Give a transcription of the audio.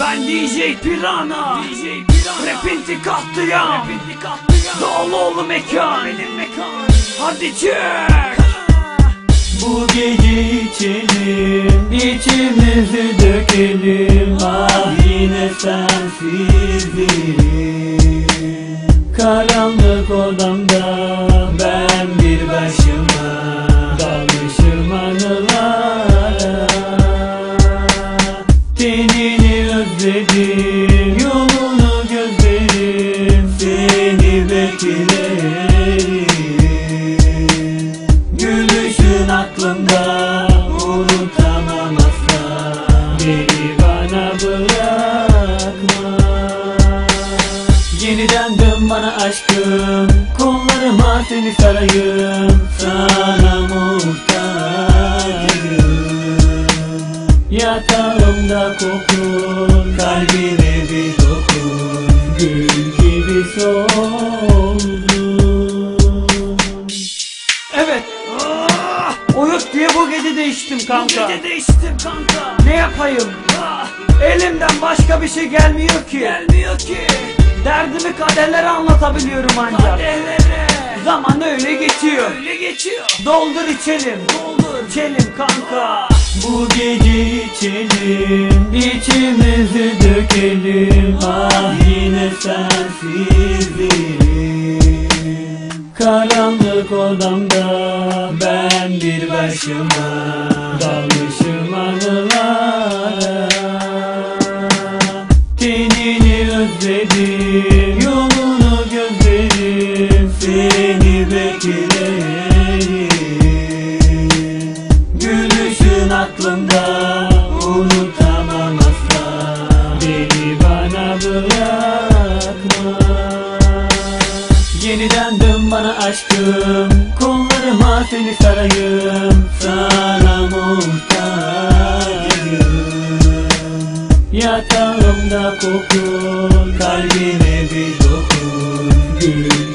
Ben DJ Pirana. DJ Pirana. Rapinti katliam Rapinti katliam Dağlıoğlu mekan. Benim mekan. Hadi çek Bu gece içelim, içimizi dökelim. Ah yine sensizim Karanlık odamda ben bir başıma Dalmışım anılara. Tenini özledim, yolunu gözlerim Seni beklerim. Gülüşün aklımda unutamam asla. Beni bana bırakma. Yeniden dön bana aşkım Kollarıma seni sarayım. Sana muhtacım Yatağımda kokun Kalbime bir dokun. Gül gibi soldun Evet. Ah! Diye bu gece değiştim Bu kanka gece değiştim kanka. Ne yapayım? Ah, Elimden başka bir şey gelmiyor ki. Gelmiyor ki. Derdimi kaderlere anlatabiliyorum ancak. Kadehlere Zaman öyle geçiyor. Öyle geçiyor. Doldur içelim. Doldur. İçelim kanka Bu gece içelim içimizi dökelim. Ah yine sensizim Karanlık odamda ben bir başıma Dalmışım anılara. Tenini özledim Yolunu gözlerim. Seni beklerim aklımda Unutamam asla. Beni bana bırakma. Yeniden dön bana aşkım. Kollarıma seni sarayım. Sana muhtacım Yatağımda kokun Kalbime bir dokun. Gül